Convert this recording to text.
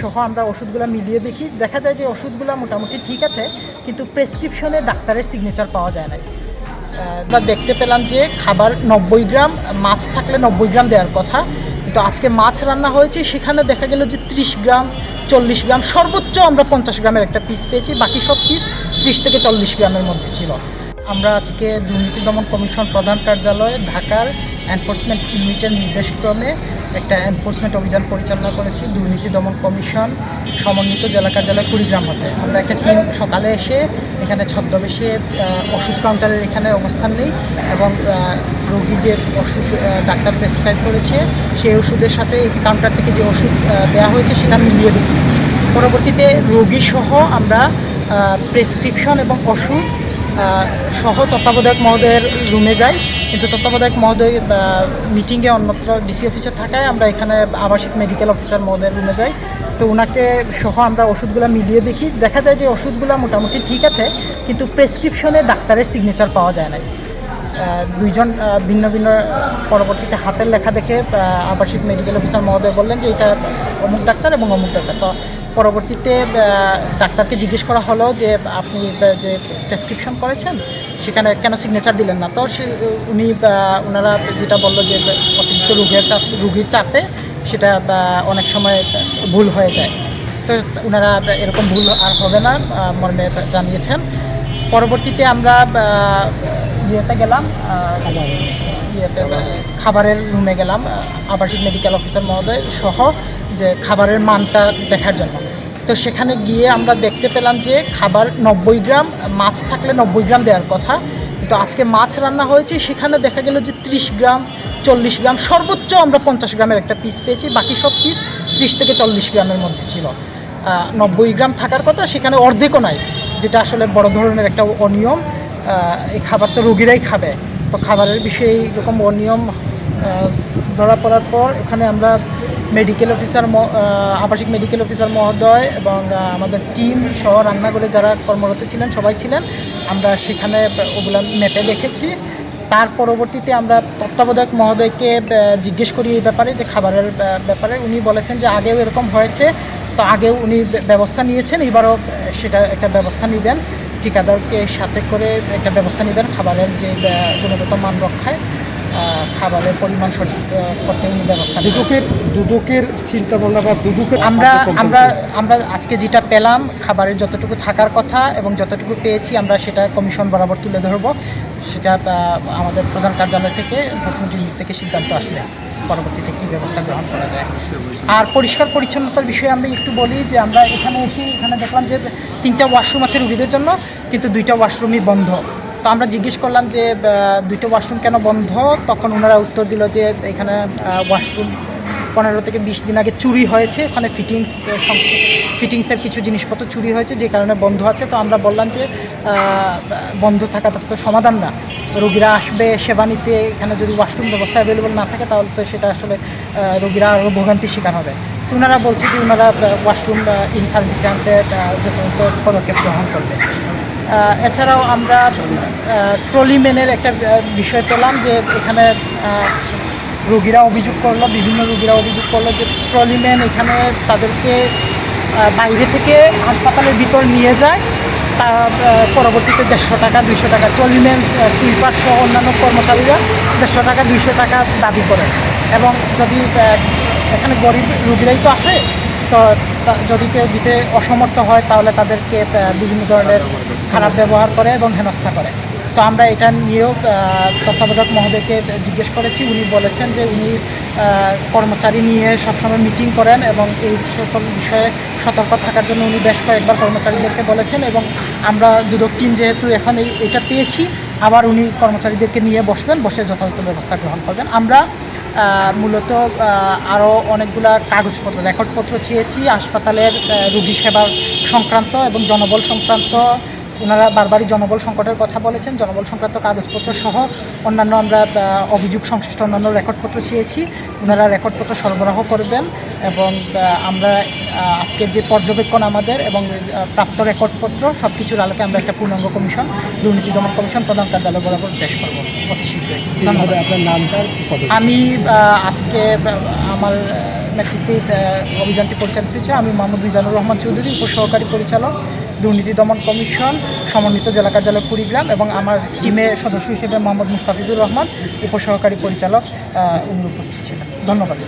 সহ আমরা ওষুধগুলো মিলিয়ে দেখি। দেখা যায় যে ওষুধগুলো মোটামুটি ঠিক আছে, কিন্তু প্রেসক্রিপশনে ডাক্তারের সিগনেচার পাওয়া যায় না আমরা দেখতে পেলাম যে খাবার নব্বই গ্রাম, মাছ থাকলে নব্বই গ্রাম দেওয়ার কথা। কিন্তু আজকে মাছ রান্না হয়েছে, সেখানে দেখা গেল যে ত্রিশ গ্রাম, চল্লিশ গ্রাম, সর্বোচ্চ আমরা পঞ্চাশ গ্রামের একটা পিস পেয়েছি, বাকি সব পিস ত্রিশ থেকে চল্লিশ গ্রামের মধ্যে ছিল। আমরা আজকে দুর্নীতি দমন কমিশন প্রধান কার্যালয়ে, ঢাকার এনফোর্সমেন্ট ইউনিটের নির্দেশক্রমে একটা এনফোর্সমেন্ট অভিযান পরিচালনা করেছি দুর্নীতি দমন কমিশন সমন্বিত জেলা কার্যালয় কুড়িগ্রাম হতে। আমরা একটা টিম সকালে এসে এখানে ছদ্মবেশে ওষুধ কাউন্টারের এখানে অবস্থান নেই এবং রোগী যে ওষুধ ডাক্তার প্রেসক্রাইব করেছে সেই ওষুধের সাথে এই কাউন্টার থেকে যে ওষুধ দেওয়া হয়েছে সেটা মিলিয়ে দেখি পরবর্তীতে রোগী সহ আমরা প্রেসক্রিপশন এবং ওষুধ সহ তত্ত্বাবধায়ক মহোদয়ের রুমে যাই। কিন্তু তত্ত্বাবধায়ক মহোদয় মিটিংয়ে অন্যত্র ডিসি অফিসে থাকায় আমরা এখানে আবাসিক মেডিকেল অফিসার মহোদয়ের রুমে যাই। তো ওনাকে সহ আমরা ওষুধগুলো মিলিয়ে দেখি। দেখা যায় যে ওষুধগুলো মোটামুটি ঠিক আছে, কিন্তু প্রেসক্রিপশনে ডাক্তারের সিগনেচার পাওয়া যায় না দুইজন ভিন্ন ভিন্ন পরবর্তীতে হাতের লেখা দেখে আবাসিক মেডিকেল অফিসার মহোদয় বললেন যে এটা অমুক ডাক্তার এবং অমুক ডাক্তার। তো পরবর্তীতে ডাক্তারকে জিজ্ঞেস করা হলো যে, আপনি যে প্রেসক্রিপশন করেছেন, সেখানে কেন সিগনেচার দিলেন না? তো সে উনি ওনারা যেটা বলল যে, অতিরিক্ত রোগের চাপ, রুগীর চাপে সেটা অনেক সময় ভুল হয়ে যায়। তো ওনারা এরকম ভুল আর হবে না মর্মে জানিয়েছেন। পরবর্তীতে আমরা ইয়েতে গেলাম ইয়েতে খাবারের রুমে গেলাম আবাসিক মেডিকেল অফিসার মহোদয় সহ যে খাবারের মানটা দেখার জন্য। তো সেখানে গিয়ে আমরা দেখতে পেলাম যে খাবার নব্বই গ্রাম, মাছ থাকলে নব্বই গ্রাম দেওয়ার কথা। কিন্তু আজকে মাছ রান্না হয়েছে, সেখানে দেখা গেল যে ত্রিশ গ্রাম, চল্লিশ গ্রাম, সর্বোচ্চ আমরা পঞ্চাশ গ্রামের একটা পিস পেয়েছি, বাকি সব পিস ত্রিশ থেকে চল্লিশ গ্রামের মধ্যে ছিল। নব্বই গ্রাম থাকার কথা, সেখানে অর্ধেকও নাই, যেটা আসলে বড় ধরনের একটা অনিয়ম। এই খাবার তো রুগীরাই খাবে। তো খাবারের বিষয়ে এরকম অনিয়ম ধরা পড়ার পর এখানে আমরা মেডিকেল অফিসার আবাসিক মেডিকেল অফিসার মহোদয় এবং আমাদের টিম সহ রান্নাঘরে যারা কর্মরত ছিলেন, সবাই ছিলেন। আমরা সেখানে ওগুলো মেপে দেখেছি। তার পরবর্তীতে আমরা তত্ত্বাবধায়ক মহোদয়কে জিজ্ঞেস করি এই ব্যাপারে যে খাবারের ব্যাপারে। উনি বলেছেন যে আগেও এরকম হয়েছে। তো আগেও উনি ব্যবস্থা নিয়েছেন। এবারও সেটা একটা ব্যবস্থা নেবেন। ঠিকাদারকে সাথে করে একটা ব্যবস্থা নেবেন খাবারের যে গুণগত মান রক্ষায় খাবারের পরিমাণ সঠিক করতে উনি ব্যবস্থা দুদকের দুদকের চিন্তা ভাবনা বা দুদকের আমরা আমরা আমরা আজকে যেটা পেলাম খাবারের যতটুকু থাকার কথা এবং যতটুকু পেয়েছি আমরা সেটা কমিশন বরাবর তুলে ধরবো। সেটা আমাদের প্রধান কার্যালয় থেকে প্রথম থেকে সিদ্ধান্ত আসবে। পরবর্তীতে কী ব্যবস্থা গ্রহণ করা যায়? আর পরিষ্কার পরিচ্ছন্নতার বিষয়ে আমি একটু বলি যে আমরা এখানে এসে এখানে দেখলাম যে তিনটা ওয়াশরুম আছে রুগীদের জন্য কিন্তু দুইটা ওয়াশরুমই বন্ধ। তো আমরা জিজ্ঞেস করলাম যে দুইটা ওয়াশরুম কেন বন্ধ? তখন ওনারা উত্তর দিল যে এখানে ওয়াশরুম পনেরো থেকে বিশ দিন আগে চুরি হয়েছে। ওখানে ফিটিংস ফিটিংসের কিছু জিনিসপত্র চুরি হয়েছে, যে কারণে বন্ধ আছে। তো আমরা বললাম যে বন্ধ থাকাটা তো সমাধান না। রোগীরা আসবে, সেবা নিতে, এখানে যদি ওয়াশরুম ব্যবস্থা অ্যাভেলেবল না থাকে, তাহলে তো সেটা আসলে রোগীরা আরও ভোগান্তির শিকার হবে। তো ওনারা বলছে যে ওনারা ওয়াশরুম ইন সার্ভিসে আনতে যথাযথ পদক্ষেপ গ্রহণ করবে। এছাড়াও আমরা ট্রলি ম্যানের একটা বিষয় পেলাম যে এখানে রোগীরা অভিযোগ করল, বিভিন্ন রোগীরা অভিযোগ করল যে ট্রলিম্যান এখানে তাদেরকে বাইরে থেকে হাসপাতালের ভিতর নিয়ে যায়। তা পরবর্তীতে দেড়শো টাকা, দুইশো টাকা ট্রলিম্যান সুইপার সহ অন্যান্য কর্মচারীরা দেড়শো টাকা, দুইশো টাকা দাবি করে এবং যদি এখানে গরিব রুগীরাই তো আসে, তো যদি কেউ দিতে অসমর্থ হয়, তাহলে তাদেরকে বিভিন্ন ধরনের খারাপ ব্যবহার করে এবং হেনস্থা করে। তো আমরা এটা নিয়েও তত্ত্বাবধায়ক মহোদয়কে জিজ্ঞেস করেছি। উনি বলেছেন যে উনি কর্মচারী নিয়ে সবসময় মিটিং করেন এবং এই সকল বিষয়ে সতর্ক থাকার জন্য উনি বেশ কয়েকবার কর্মচারীদেরকে বলেছেন এবং আমরা দুদক টিম যেহেতু এখন এই, এটা পেয়েছি, আবার উনি কর্মচারীদেরকে নিয়ে বসবেন, বসে যথাযথ ব্যবস্থা গ্রহণ করবেন। আমরা মূলত আরও অনেকগুলা কাগজপত্র, রেকর্ডপত্র চেয়েছি, হাসপাতালের রোগী সেবা সংক্রান্ত এবং জনবল সংক্রান্ত ওনারা বারবারই জনবল সংকটের কথা বলেছেন। জনবল সংক্রান্ত কাগজপত্র সহ অন্যান্য আমরা অভিযোগ সংশ্লিষ্ট অন্যান্য রেকর্ডপত্র চেয়েছি। ওনারা রেকর্ডপত্র সরবরাহ করবেন এবং আমরা আজকের যে পর্যবেক্ষণ আমাদের এবং প্রাপ্ত রেকর্ডপত্র সব কিছুর আলোকে আমরা একটা পূর্ণাঙ্গ কমিশন দুর্নীতি দমন কমিশন প্রধান কার্যালয় বরাবর পেশ করব অতি শীঘ্রই। ধন্যবাদ। আপনার নামটা আমি আজকে আমার নেতৃত্বে অভিযানটি পরিচালিত হয়েছে। আমি মোহাম্মদ মিজানুর রহমান চৌধুরী উপসহকারী পরিচালক। দুর্নীতি দমন কমিশন, সমন্বিত জেলা কার্যালয় কুড়িগ্রাম এবং আমার টিমের সদস্য হিসেবে মোহাম্মদ মুস্তাফিজুর রহমান, উপসহকারী পরিচালক উনি উপস্থিত ছিলেন। ধন্যবাদ।